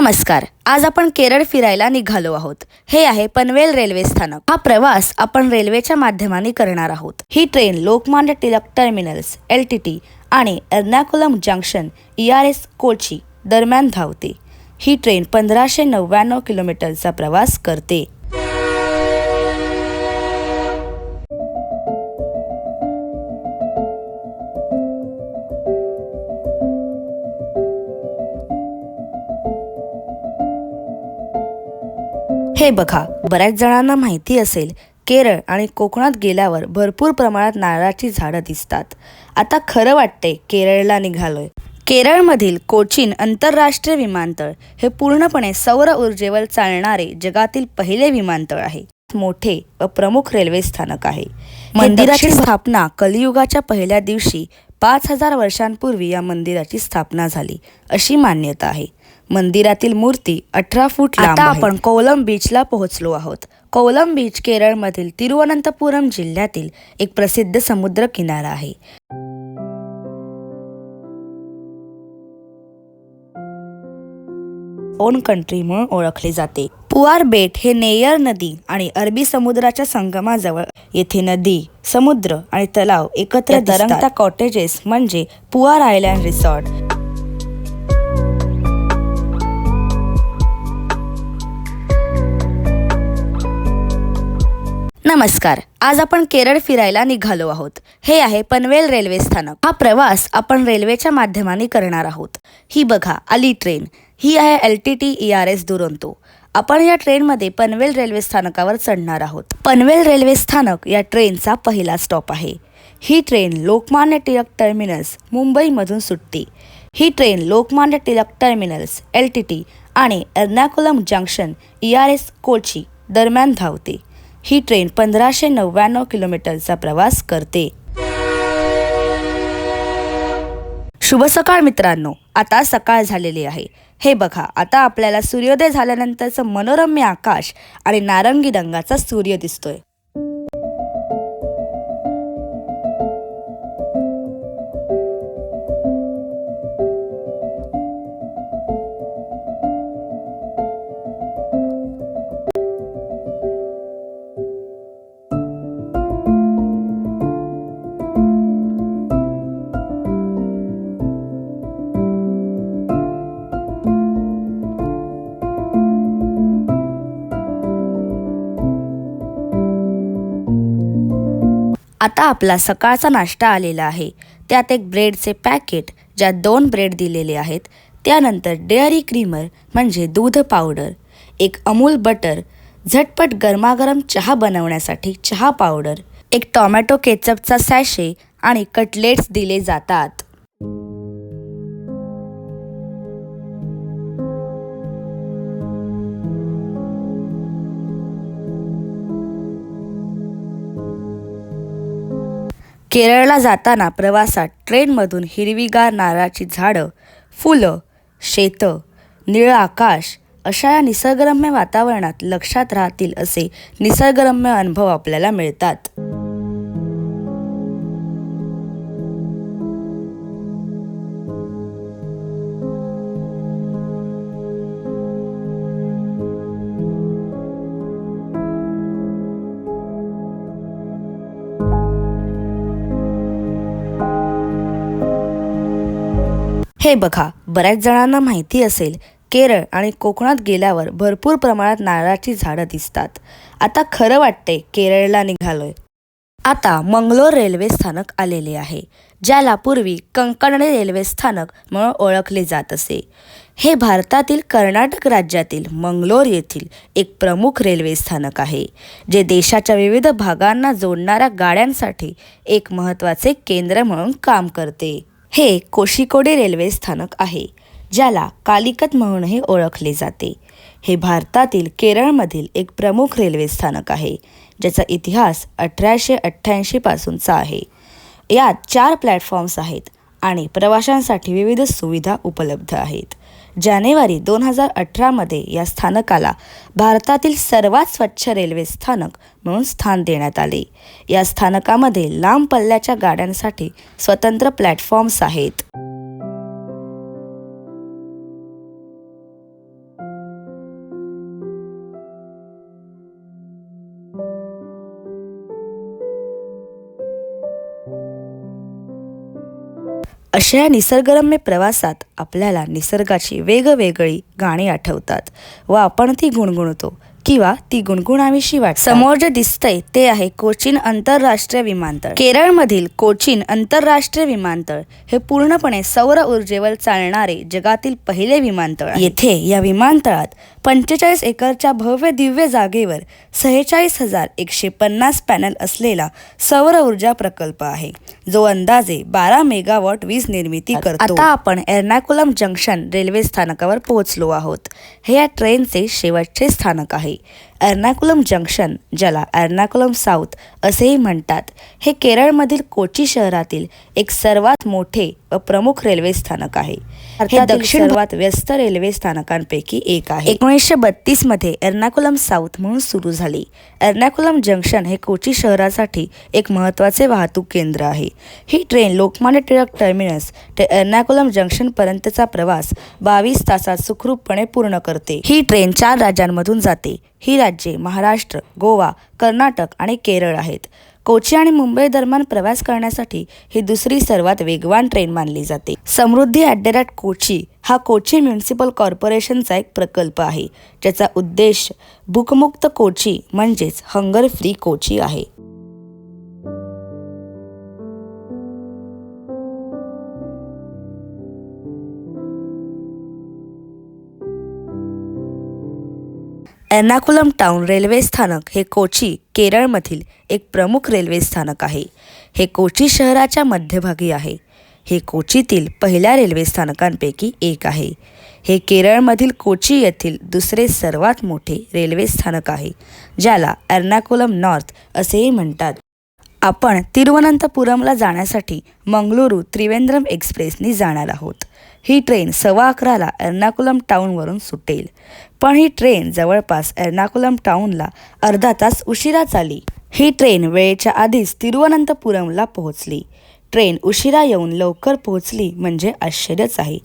नमस्कार. आज आपण केरळ फिरायला निघालो आहोत. हे आहे पनवेल रेल्वे स्थानक. हा प्रवास आपण रेल्वेच्या माध्यमाने करणार आहोत. ही train Lokmanya Tilak terminals L T T आणि Ernakulam junction E R S Kochi दरम्यान धावते. ही ट्रेन पंधराशे नव्याण्णव किलोमीटरचा प्रवास करते. हे बघा बऱ्याच जणांना माहिती असेल केरळ आणि कोकणात गेल्यावर भरपूर प्रमाणात नारळाची झाडं दिसतात. आता खरं वाटते केरळला निघालोय. केरळमधील कोचीन आंतरराष्ट्रीय विमानतळ हे पूर्णपणे सौर ऊर्जेवर चालणारे जगातील पहिले विमानतळ आहे. मोठे व प्रमुख रेल्वे स्थानक आहे. मंदिराची स्थापना कलियुगाच्या पहिल्या दिवशी पाच हजार वर्षांपूर्वी या मंदिराची स्थापना झाली अशी मान्यता आहे. मंदिरातील मूर्ती अठरा फूट आता आपण कोलम बीचला पोहोचलो आहोत. कोलम बीच केरळमधील तिरुवनंतपुरम जिल्ह्यातील एक प्रसिद्ध समुद्र किनारा आहे. ओन कंट्री म्हणून ओळखले जाते. पुआर बेट हे नेयर नदी आणि अरबी समुद्राच्या संगमाजवळ येथे नदी समुद्र आणि तलाव एकत्र तरंगता कॉटेजेस म्हणजे पुआर आयलँड रिसॉर्ट. नमस्कार. आज आपण केरळ फिरायला निघालो आहोत. हे आहे पनवेल रेल्वे स्थानक. हा प्रवास आपण रेल्वेच्या माध्यमाने करणार आहोत. ही बघा आली ट्रेन. ही आहे L T T E R S Duronto. आपण या ट्रेनमध्ये पनवेल रेल्वे स्थानकावर चढणार आहोत. पनवेल रेल्वे स्थानक या ट्रेनचा पहिला स्टॉप आहे. ही ट्रेन लोकमान्य टिळक टर्मिनल्स मुंबईमधून सुटते. ही train Lokmanya Tilak terminals L T T आणि Ernakulam junction E R S Kochi दरम्यान धावते. ही ट्रेन पंधराशे नव्याण्णव किलोमीटरचा प्रवास करते. शुभ सकाळ मित्रांनो. आता सकाळ झालेली आहे. हे बघा आता आपल्याला सूर्योदय झाल्यानंतरचं मनोरम्य आकाश आणि नारंगी रंगाचा सूर्य दिसतोय. आता आपला सकाळचा नाश्ता आलेला आहे. त्यात एक ब्रेडचे पॅकेट ज्यात दोन ब्रेड दिलेले आहेत. त्यानंतर डेअरी क्रीमर म्हणजे दूध पावडर. एक अमूल बटर झटपट गरमागरम चहा बनवण्यासाठी चहा पावडर. एक टॉमॅटो केचपचा सॅशे आणि कटलेट्स दिले जातात. केरळला जाताना प्रवासात ट्रेनमधून हिरवीगार नारळाची झाडं फुलं शेतं निळं आकाश अशा या निसर्गरम्य वातावरणात लक्षात राहतील असे निसर्गरम्य अनुभव आपल्याला मिळतात. हे बघा बऱ्याच जणांना माहिती असेल केरळ आणि कोकणात गेल्यावर भरपूर प्रमाणात नारळाची झाडं दिसतात. आता खरं वाटते केरळला निघालोय. आता मंगलोर रेल्वे स्थानक आलेले आहे ज्याला पूर्वी कंकणणे रेल्वे स्थानक म्हणून ओळखले जात असे. हे भारतातील कर्नाटक राज्यातील मंगलोर येथील एक प्रमुख रेल्वे स्थानक आहे जे देशाच्या विविध भागांना जोडणाऱ्या गाड्यांसाठी एक महत्त्वाचे केंद्र म्हणून काम करते. हे कोशिकोडे रेल्वे स्थानक आहे ज्याला कालिकत म्हणूनही ओळखले जाते. हे भारतातील केरळमधील एक प्रमुख रेल्वे स्थानक आहे ज्याचा इतिहास अठराशे अठ्ठ्याऐंशीपासूनचा आहे. यात चार प्लॅटफॉर्म्स आहेत आणि प्रवाशांसाठी विविध सुविधा उपलब्ध आहेत. जानेवारी दोन हजार अठरामध्ये या स्थानकाला भारतातील सर्वात स्वच्छ रेल्वे स्थानक म्हणून स्थान देण्यात आले. या स्थानकामध्ये लांब पल्ल्याच्या गाड्यांसाठी स्वतंत्र प्लॅटफॉर्म्स आहेत. अशा या निसर्गरम्य प्रवासात आपल्याला निसर्गाची वेगवेगळी गाणी आठवतात व आपण ती गुणगुणतो. किंवा ती गुणगुणावीशी वाट समोर जे दिसतंय ते आहे कोचीन आंतरराष्ट्रीय विमानतळ. केरळमधील कोचीन आंतरराष्ट्रीय विमानतळ हे पूर्णपणे सौर ऊर्जेवर चालणारे जगातील पहिले विमानतळ. येथे या विमानतळात पंचेचाळीस एकरच्या भव्य दिव्य जागेवर सेहेचाळीस हजार एकशे पन्नास पॅनल असलेला सौर ऊर्जा प्रकल्प आहे. जो अंदाजे बारा मेगावॉट वीज निर्मिती करतो. आता आपण एर्नाकुलम जंक्शन रेल्वे स्थानकावर पोहोचलो आहोत. हे या ट्रेनचे शेवटचे स्थानक आहे. एर्नाकुलम जंक्शन ज्याला एर्नाकुलम साऊथ असेही म्हणतात हे केरळमधील कोची शहरातील एक सर्वात मोठे व प्रमुख रेल्वे स्थानक आहे. हे दक्षिण सर्वात व्यस्त रेल्वे स्थानकांपैकी एक आहे. एकोणीसशे बत्तीसमध्ये एर्नाकुलम साऊथ म्हणून सुरू झाली. एर्नाकुलम जंक्शन हे कोची शहरासाठी एक महत्त्वाचे वाहतूक केंद्र आहे. ही ट्रेन लोकमान्य टिळक टर्मिनस ते एर्नाकुलम जंक्शन पर्यंतचा प्रवास बावीस तासात सुखरूपपणे पूर्ण करते. ही ट्रेन चार राज्यांमधून जाते. ही राज्ये महाराष्ट्र गोवा कर्नाटक आणि केरळ आहेत. कोची आणि मुंबई दरम्यान प्रवास करण्यासाठी ही दुसरी सर्वात वेगवान ट्रेन मानली जाते. समृद्धी ॲट द रॅट कोची हा कोची म्युन्सिपल कॉर्पोरेशनचा एक प्रकल्प आहे ज्याचा उद्देश भूकमुक्त कोची म्हणजेच हंगर फ्री कोची आहे. एर्नाकुलम टाउन रेल्वे स्थानक हे कोची केरळमधील एक प्रमुख रेल्वे स्थानक आहे. हे कोची शहराच्या मध्यभागी आहे. हे कोचीतील पहिल्या रेल्वे स्थानकांपैकी एक आहे. हे केरळमधील कोची येथील दुसरे सर्वात मोठे रेल्वे स्थानक आहे ज्याला एर्नाकुलम नॉर्थ असेही म्हणतात. आपण तिरुवनंतपुरमला जाण्यासाठी मंगळुरू त्रिवेंद्रम एक्सप्रेसनी जाणार आहोत. ही ट्रेन सव्वा अकराला एर्नाकुलम टाऊनवरून सुटेल. पण ही ट्रेन जवळपास एर्नाकुलम टाऊनला अर्धा तास उशिरा चाली ही ट्रेन वेळेच्या आधीच तिरुवनंतपुरमला पोहोचली. ट्रेन उशिरा येऊन लवकर पोहोचली म्हणजे आश्चर्यच आहे.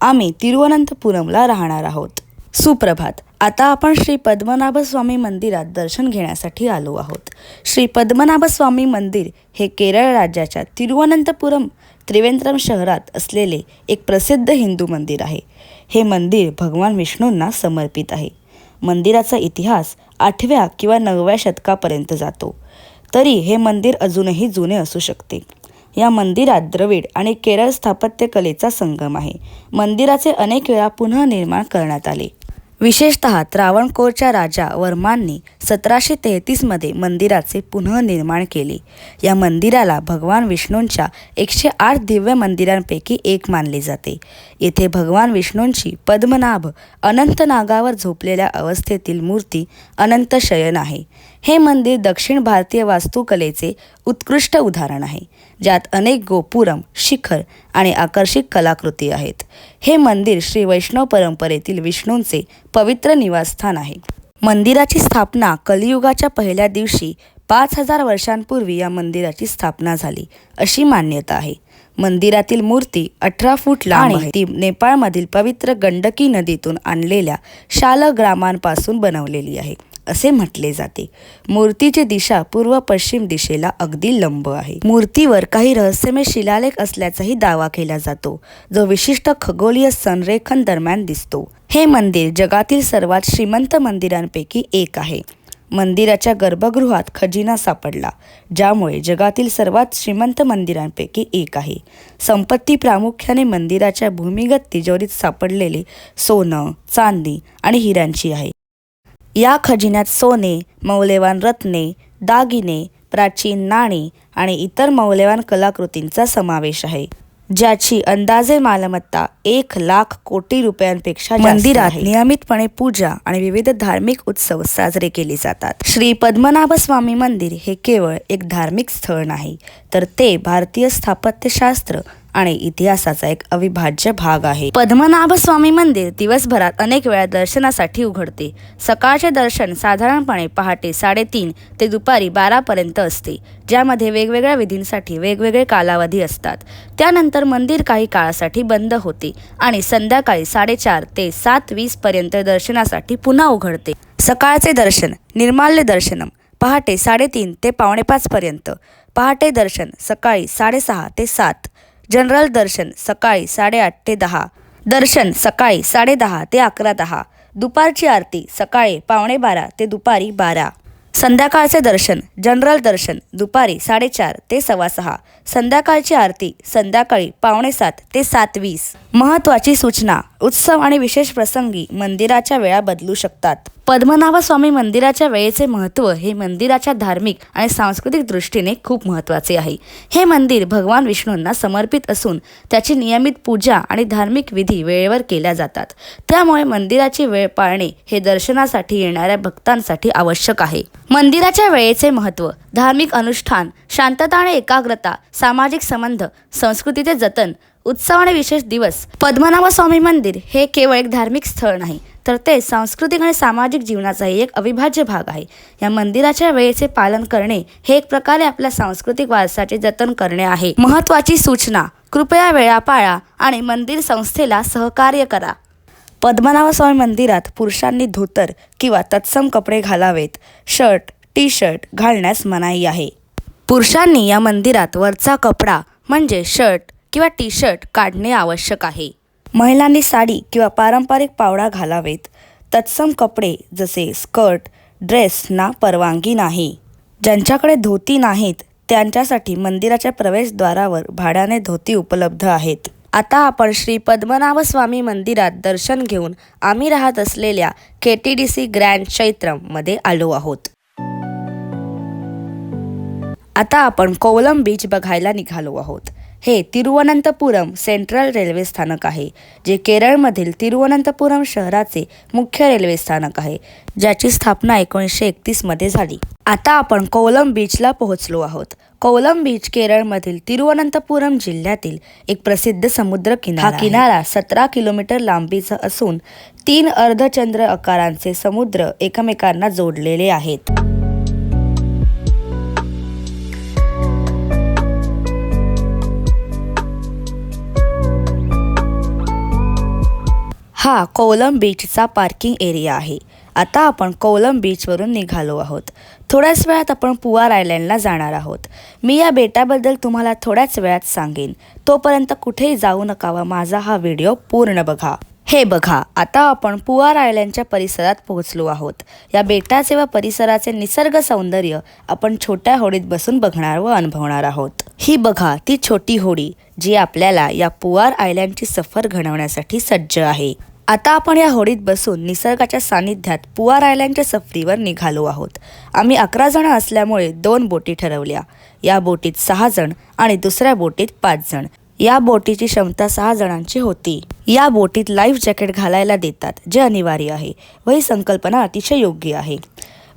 आम्ही तिरुवनंतपुरमला राहणार आहोत. सुप्रभात. आता आपण श्री पद्मनाभ स्वामी मंदिरात दर्शन घेण्यासाठी आलो आहोत. श्री पद्मनाभ स्वामी मंदिर हे केरळ राज्याच्या तिरुवनंतपुरम त्रिवेंद्रम शहरात असलेले एक प्रसिद्ध हिंदू मंदिर आहे. हे मंदिर भगवान विष्णूंना समर्पित आहे. मंदिराचा इतिहास आठव्या किंवा नवव्या शतकापर्यंत जातो. तरी हे मंदिर अजूनही जुने असू शकते. या मंदिरात द्रविड आणि केरळ स्थापत्यकलेचा संगम आहे. मंदिराचे अनेक वेळा पुनर्निर्माण करण्यात आले. विशेषतः त्रावणकोरच्या राजा वर्मांनी सतराशे तेहतीसमध्ये मंदिराचे पुनर्निर्माण केले. या मंदिराला भगवान विष्णूंच्या एकशे आठ दिव्य मंदिरांपैकी एक मानले जाते. येथे भगवान विष्णूंची पद्मनाभ अनंतनागावर झोपलेल्या अवस्थेतील मूर्ती अनंत शयन आहे. हे मंदिर दक्षिण भारतीय वास्तुकलेचे उत्कृष्ट उदाहरण आहे. ज्यात अनेक गोपुरम शिखर आणि आकर्षक कलाकृती आहेत. हे मंदिर श्री वैष्णव परंपरेतील विष्णूंचे पवित्र निवासस्थान आहे. मंदिराची स्थापना कलियुगाच्या पहिल्या दिवशी पाच हजार वर्षांपूर्वी या मंदिराची स्थापना झाली अशी मान्यता आहे. मंदिरातील मूर्ती अठरा फूट लांब आहे. ती नेपाळमधील पवित्र गंडकी नदीतून आणलेल्या शालग्रामांपासून बनवलेली आहे. असे म्हटले जाते. मूर्तीची दिशा पूर्व पश्चिम दिशेला अगदी लंब आहे. मूर्तीवर काही रहस्यमय शिलालेख असल्याचाही दावा केला जातो. जो विशिष्ट खगोलीय संरेखन दरम्यान दिसतो. हे मंदिर जगातील सर्वात श्रीमंत मंदिरांपैकी एक आहे. मंदिराच्या गर्भगृहात खजिना सापडला ज्यामुळे जगातील सर्वात श्रीमंत मंदिरांपैकी एक आहे. संपत्ती प्रामुख्याने मंदिराच्या भूमिगत तिजोरीत सापडलेले सोनं चांदी आणि हिऱ्यांची आहे. या खजिन्यात सोने मौल्यवान रत्ने दागिने प्राचीन नाणी आणि इतर मौल्यवान कलाकृतींचा समावेश आहे ज्याची अंदाजे मालमत्ता एक लाख कोटी रुपयांपेक्षा मंदिरात नियमितपणे पूजा आणि विविध धार्मिक उत्सव साजरे केले जातात. श्री पद्मनाभ स्वामी मंदिर हे केवळ एक धार्मिक स्थळ नाही तर ते भारतीय स्थापत्यशास्त्र आणि इतिहासाचा एक अविभाज्य भाग आहे. पद्मनाभ स्वामी मंदिर दिवसभरात अनेक वेळा दर्शनासाठी उघडते. सकाळचे दर्शन साधारणपणे पहाटे साडेतीन ते दुपारी बारापर्यंत असते. ज्यामध्ये वेगवेगळ्या विधींसाठी वेगवेगळे कालावधी असतात. त्यानंतर मंदिर काही काळासाठी बंद होते आणि संध्याकाळी साडेचार ते सात वीस पर्यंत दर्शनासाठी पुन्हा उघडते. सकाळचे दर्शन निर्माल्य दर्शनम पहाटे साडेतीन ते पावणेपाचपर्यंत पहाटे दर्शन सकाळी साडेसहा ते सात. जनरल दर्शन सकाळी साडेआठ ते दहा. दर्शन सकाळी साडेदहा ते अकरा दहा. दुपारची आरती सकाळी पावणे बारा ते दुपारी बारा. संध्याकाळचे दर्शन जनरल दर्शन दुपारी साडेचार ते सव्वा सहा. संध्याकाळची आरती संध्याकाळी पावणे सात ते सात वीस. महत्त्वाची सूचना. उत्सव आणि विशेष प्रसंगी मंदिराच्या वेळा बदलू शकतात. पद्मनाभस्वामी मंदिराच्या वेळेचे महत्त्व हे मंदिराच्या धार्मिक आणि सांस्कृतिक दृष्टीने खूप महत्त्वाचे आहे. हे मंदिर भगवान विष्णूंना समर्पित असून त्याची नियमित पूजा आणि धार्मिक विधी वेळेवर केल्या जातात. त्यामुळे मंदिराची वेळ पाळणे हे दर्शनासाठी येणाऱ्या भक्तांसाठी आवश्यक आहे. मंदिराच्या वेळेचे महत्त्व धार्मिक अनुष्ठान शांतता आणि एकाग्रता सामाजिक संबंध संस्कृतीचे जतन उत्सव आणि विशेष दिवस पद्मनाभ स्वामी मंदिर हे केवळ एक धार्मिक स्थळ नाही तर ते सांस्कृतिक आणि सामाजिक जीवनाचाही एक अविभाज्य भाग आहे. या मंदिराच्या वेळेचे पालन करणे हे एक प्रकारे आपल्या सांस्कृतिक वारसाचे जतन करणे आहे. महत्त्वाची सूचना कृपया वेळा पाळा आणि मंदिर संस्थेला सहकार्य करा. पद्मनाभस्वामी मंदिरात पुरुषांनी धोतर किंवा तत्सम कपडे घालावेत शर्ट टी शर्ट घालण्यास मनाई आहे. पुरुषांनी या मंदिरात वरचा कपडा म्हणजे शर्ट किंवा टी शर्ट काढणे आवश्यक आहे. महिलांनी साडी किंवा पारंपरिक पावडा घालावेत. तत्सम कपडे जसे स्कर्ट ड्रेसना परवानगी नाही. ज्यांच्याकडे धोती नाहीत त्यांच्यासाठी मंदिराच्या प्रवेशद्वारावर भाड्याने धोती उपलब्ध आहेत. आता आपण श्री पद्मनाभ स्वामी मंदिरात दर्शन घेऊन आम्ही राहत असलेल्या K T D C grand चैत्रमध्ये आलो आहोत. आता आपण कोवलम बीच बघायला निघालो आहोत. हे तिरुवनंतपुरम सेंट्रल रेल्वे स्थानक आहे जे केरळमधील तिरुवनंतपुरम शहराचे मुख्य रेल्वे स्थानक आहे ज्याची स्थापना एकोणीसशे एकतीसमध्ये झाली. आता आपण कोवलम बीचला पोहोचलो आहोत. कोवलम बीच केरळमधील तिरुवनंतपुरम जिल्ह्यातील एक प्रसिद्ध समुद्र किनारा हा किनारा सतरा किलोमीटर लांबीचा असून तीन अर्धचंद्र आकारांचे समुद्र एकमेकांना जोडलेले आहेत. हा कोवलम बीचचा पार्किंग एरिया आहे. आता आपण कोवलम बीचवरून निघालो आहोत. थोड्याच वेळात आपण पुआर आयलँडला जाणार आहोत. मी या बेटाबद्दल तुम्हाला थोड्याच वेळात सांगेन. तोपर्यंत कुठेही जाऊ नका व माझा हा व्हिडिओ पूर्ण बघा. हे बघा आता आपण पुआर आयलँडच्या परिसरात पोहोचलो आहोत. या बेटाचे व परिसराचे निसर्ग सौंदर्य आपण छोट्या होडीत बसून बघणार व अनुभवणार आहोत. ही बघा ती छोटी होडी जी आपल्याला या पुआर आयलँडची सफर घडवण्यासाठी सज्ज आहे. आता आपण या होडीत बसून निसर्गाच्या सानिध्यात पुआर आयलँडच्या सफरीवर निघालो आहोत. आम्ही अकरा जण असल्यामुळे दोन बोटी ठरवल्या. या बोटीत सहा जण आणि दुसऱ्या बोटीत पाच जण. या बोटीची क्षमता सहा जणांची होती. या बोटीत लाईफ जॅकेट घालायला देतात जे अनिवार्य आहे व ही संकल्पना अतिशय योग्य आहे.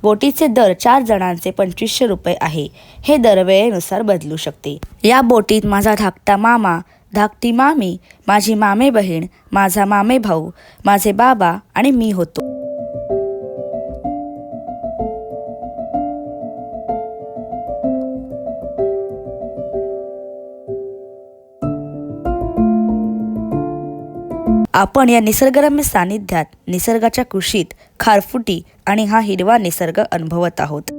बोटीचे दर चार जणांचे पंचवीसशे रुपये आहे. हे दरवेळेनुसार बदलू शकते. या बोटीत माझा धाकटा मामा धाकटी मामी माझी मामे बहीण माझा मामे भाऊ माझे बाबा आणि मी होतो. आपण या निसर्गरम्य सानिध्यात निसर्गाच्या कुशीत खारफुटी आणि हा हिरवा निसर्ग अनुभवत आहोत.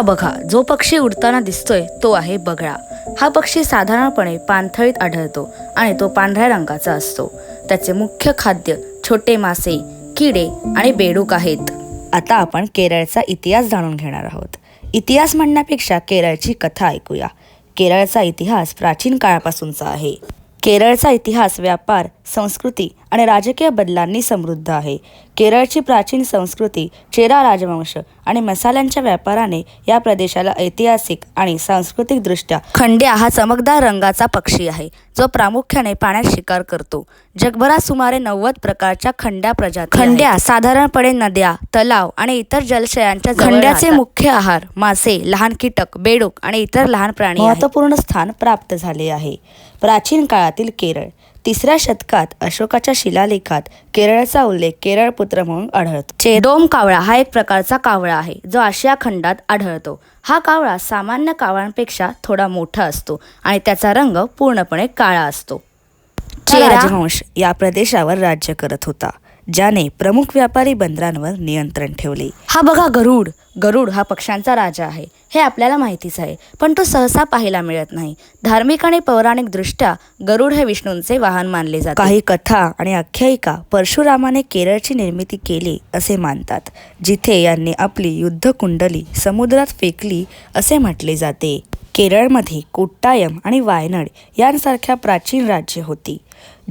हा बघा जो पक्षी उडताना दिसतोय तो आहे बगळा. हा पक्षी साधारणपणे पाणथळीत आढळतो आणि तो पांढऱ्या रंगाचा असतो. त्याचे मुख्य खाद्य छोटे मासे किडे आणि बेडूक आहेत. आता आपण केरळचा इतिहास जाणून घेणार आहोत. इतिहास म्हणण्यापेक्षा केरळची कथा ऐकूया. केरळचा इतिहास प्राचीन काळापासूनचा आहे. केरळचा इतिहास व्यापार संस्कृती आणि राजकीय बदलांनी समृद्ध आहे. केरळची प्राचीन संस्कृती चेरा राजवंश आणि मसाल्यांच्या व्यापाराने या प्रदेशाला ऐतिहासिक आणि सांस्कृतिकदृष्ट्या खंड्या हा चमकदार रंगाचा पक्षी आहे जो प्रामुख्याने पाण्यात शिकार करतो. जगभरात सुमारे नव्वद प्रकारच्या खंड्या प्रजाती खंड्या साधारणपणे नद्या तलाव आणि इतर जलशयांच्या खंड्याचे मुख्य आहार मासे लहान कीटक बेडूक आणि इतर लहान प्राणी महत्त्वपूर्ण स्थान प्राप्त झाले आहे. प्राचीन काळातील केरळ. तिसऱ्या शतकात अशोकाच्या शिलालेखात केरळचा उल्लेख केरळ पुत्र म्हणून आढळतो. चेडोम कावळा हा एक प्रकारचा कावळा आहे जो आशिया खंडात आढळतो. हा कावळा सामान्य कावळांपेक्षा थोडा मोठा असतो आणि त्याचा रंग पूर्णपणे काळा असतो. राजवंश या प्रदेशावर राज्य करत होता. ज्याने प्रमुख व्यापारी बंदरांवर नियंत्रण ठेवले. हा बघा गरुड. गरुड हा पक्ष्यांचा राजा आहे. हे आपल्याला माहितीच आहे. पण तो सहसा पाहायला मिळत नाही. धार्मिक आणि पौराणिक दृष्ट्या गरुड हे विष्णूंचे वाहन मानले जाते. काही कथा आणि आख्यायिका परशुरामाने केरळची निर्मिती केली असे मानतात जिथे यांनी आपली युद्धकुंडली समुद्रात फेकली असे म्हटले जाते. केरळमध्ये कोट्टायम आणि वायनाड यांसारख्या प्राचीन राज्ये होती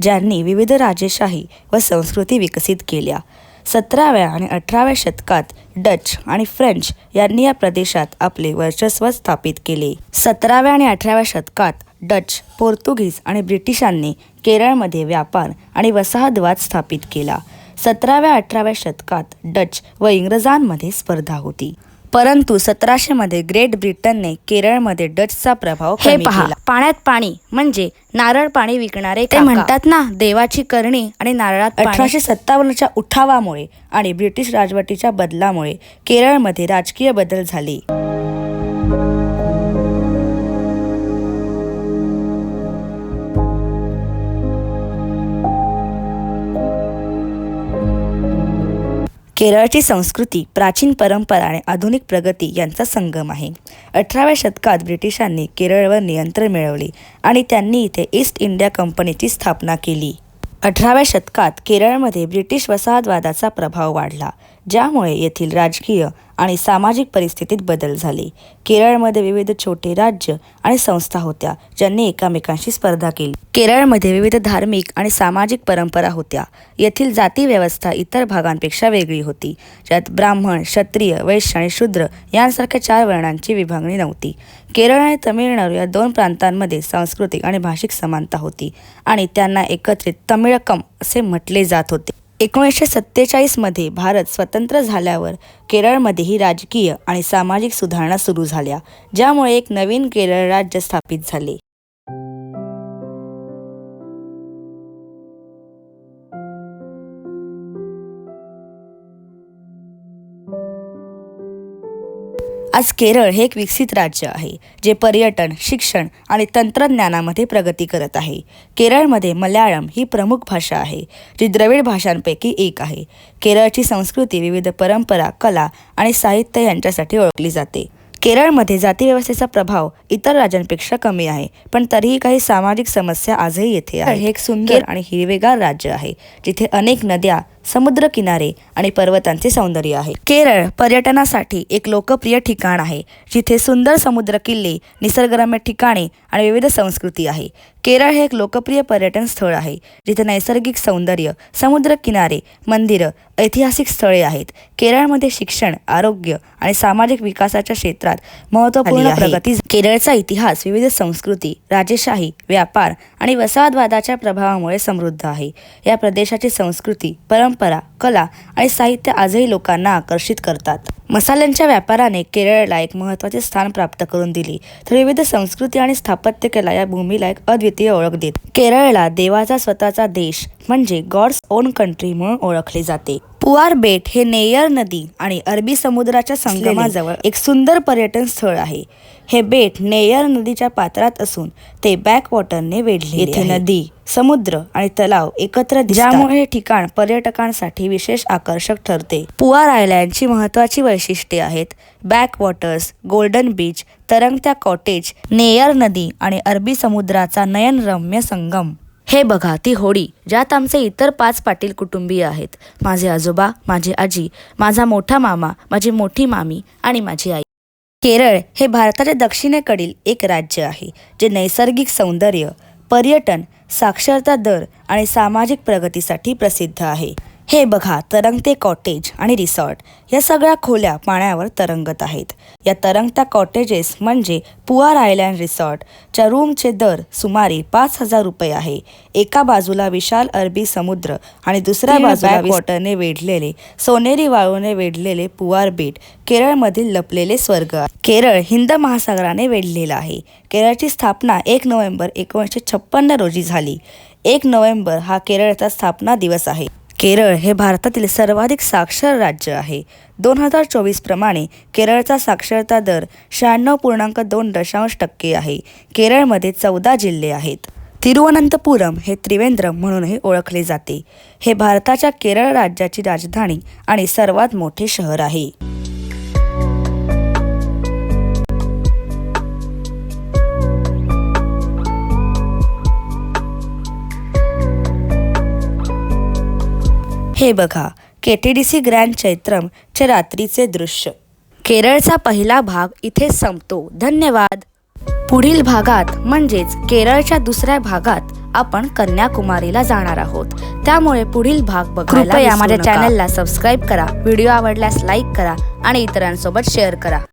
ज्यांनी विविध राजेशाही व संस्कृती विकसित केल्या. सतराव्या आणि अठराव्या शतकात डच आणि फ्रेंच यांनी या प्रदेशात आपले वर्चस्व स्थापित केले. सतराव्या आणि अठराव्या शतकात डच पोर्तुगीज आणि ब्रिटिशांनी केरळमध्ये व्यापार आणि वसाहतवाद स्थापित केला. सतराव्या अठराव्या शतकात डच व इंग्रजांमध्ये स्पर्धा होती. परंतु सतराशे मध्ये ग्रेट ब्रिटनने केरळमध्ये डचचा प्रभाव हे पहा. पाण्यात पाणी म्हणजे नारळ पाणी विकणारे ते. म्हणतात ना देवाची करणी आणि नारळात. अठराशे सत्तावन्नच्या उठावामुळे आणि ब्रिटिश राजवटीच्या बदलामुळे केरळमध्ये राजकीय बदल झाले केरळची संस्कृती प्राचीन परंपरा आणि आधुनिक प्रगती यांचा संगम आहे. अठराव्या शतकात ब्रिटिशांनी केरळवर नियंत्रण मिळवले आणि त्यांनी इथे ईस्ट इंडिया कंपनीची स्थापना केली. अठराव्या शतकात केरळमध्ये ब्रिटिश वसाहतवादाचा प्रभाव वाढला. ज्यामुळे येथील राजकीय आणि सामाजिक परिस्थितीत बदल झाले. केरळमध्ये विविध छोटे राज्य आणि संस्था होत्या ज्यांनी एकामेकांशी स्पर्धा केली. केरळमध्ये विविध धार्मिक आणि सामाजिक परंपरा होत्या. येथील जाती व्यवस्था इतर भागांपेक्षा वेगळी होती. ज्यात ब्राह्मण क्षत्रिय वैश्य आणि शूद्र यांसारख्या चार वर्णांची विभागणी नव्हती. केरळ आणि तमिळनाडू या दोन प्रांतांमध्ये सांस्कृतिक आणि भाषिक समानता होती आणि त्यांना एकत्रित तमिळकम असे म्हटले जात होते. एकोणीसशे सत्तेचाळीसमध्ये भारत स्वतंत्र झाल्यावर केरळमध्येही राजकीय आणि सामाजिक सुधारणा सुरू झाल्या ज्यामुळे एक नवीन केरळ राज्य स्थापित झाले. आज केरळ हे एक विकसित राज्य आहे जे पर्यटन शिक्षण आणि तंत्रज्ञानामध्ये प्रगती करत आहे. केरळमध्ये मल्याळम ही प्रमुख भाषा आहे जी द्रविड भाषांपैकी एक आहे. केरळची संस्कृती विविध परंपरा कला आणि साहित्य यांच्यासाठी ओळखली जाते. केरळमध्ये जातीव्यवस्थेचा प्रभाव इतर राज्यांपेक्षा कमी आहे पण तरीही काही सामाजिक समस्या आजही येथे आहे हे एक सुंदर आणि हिरवेगार राज्य आहे जिथे अनेक नद्या समुद्रकिनारे आणि पर्वतांचे सौंदर्य आहे. केरळ पर्यटनासाठी एक लोकप्रिय ठिकाण आहे. जिथे सुंदर समुद्र किल्ले निसर्गरम्य ठिकाणे आणि विविध संस्कृती आहे. केरळ हे एक लोकप्रिय पर्यटन स्थळ आहे. जिथे नैसर्गिक सौंदर्य समुद्रकिनारे मंदिरं ऐतिहासिक स्थळे आहेत. केरळमध्ये शिक्षण आरोग्य आणि सामाजिक विकासाच्या क्षेत्रात महत्त्वपूर्ण प्रगती केरळचा इतिहास विविध संस्कृती राजेशाही व्यापार आणि वसाहतवादाच्या प्रभावामुळे समृद्ध आहे. या प्रदेशाची संस्कृती परंपरा कला आणि साहित्य आजही लोकांना आकर्षित करतात. मसाल्यांच्या व्यापाराने केरळला एक महत्त्वाचे स्थान प्राप्त करून दिली. तर विविध संस्कृती आणि स्थापत्यकला या भूमीला एक अद्वितीय ओळख देत. केरळला देवाचा स्वतःचा देश म्हणजे गॉड्स ओन कंट्री म्हणून ओळखले जाते. पुआर बेट हे नेयर नदी आणि अरबी समुद्राच्या संगमाजवळ एक सुंदर पर्यटन स्थळ आहे. हे बेट नेयर नदीच्या पात्रात असून ते बॅकवॉटरने वेढले येथे नदी समुद्र आणि तलाव एकत्र ज्यामुळे हे ठिकाण पर्यटकांसाठी विशेष आकर्षक ठरते. पुआर आयलँडची महत्वाची वैशिष्ट्ये आहेत. बॅकवॉटर्स गोल्डन बीच तरंगत्या कॉटेज नेयर नदी आणि अरबी समुद्राचा नयनरम्य संगम. हे बघा ती होडी ज्यात आमचे इतर पाच पाटील कुटुंबीय आहेत. माझे आजोबा माझी आजी माझा मोठा मामा माझी मोठी मामी आणि माझी आई. केरळ हे भारताच्या दक्षिणेकडील एक राज्य आहे जे नैसर्गिक सौंदर्य पर्यटन साक्षरता दर आणि सामाजिक प्रगतीसाठी प्रसिद्ध आहे. हे बघा तरंगते कॉटेज आणि रिसॉर्ट या सगळ्या खोल्या पाण्यावर तरंगत आहेत. या तरंगत्या कॉटेजेस म्हणजे पुआर आयलँड रिसॉर्टच्या रूमचे दर सुमारे पाच हजार रुपये आहे. एका बाजूला विशाल अरबी समुद्र आणि दुसऱ्या बाजूला वॉटरने वेढलेले सोनेरी वाळूने वेढलेले पुआर बीट केरळमधील लपलेले स्वर्ग. केरळ हिंद महासागराने वेढलेला आहे. केरळची स्थापना एक नोव्हेंबर एकोणीसशे छप्पन्न रोजी झाली. एक नोव्हेंबर हा केरळचा स्थापना दिवस आहे. केरळ हे भारतातील सर्वाधिक साक्षर राज्य आहे. दोन हजार चोवीस प्रमाणे केरळचा साक्षरता दर शहाण्णव पूर्णांक दोन दशांश टक्के आहे. केरळमध्ये चौदा जिल्हे आहेत. तिरुवनंतपुरम हे त्रिवेंद्रम म्हणूनही ओळखले जाते. हे भारताच्या केरळ राज्याची राजधानी आणि सर्वात मोठे शहर आहे. हे बघा केटीडीसी ग्रँड चैत्रम चे रात्रीचे दृश्य. केरळचा पहिला भाग इथे संपतो. धन्यवाद. पुढील भागात म्हणजेच केरळच्या दुसऱ्या भागात आपण कन्याकुमारीला जाणार आहोत. त्यामुळे पुढील भाग बघायला माझ्या चॅनलला सबस्क्राईब करा व्हिडिओ आवडल्यास लाईक करा आणि इतरांसोबत शेअर करा.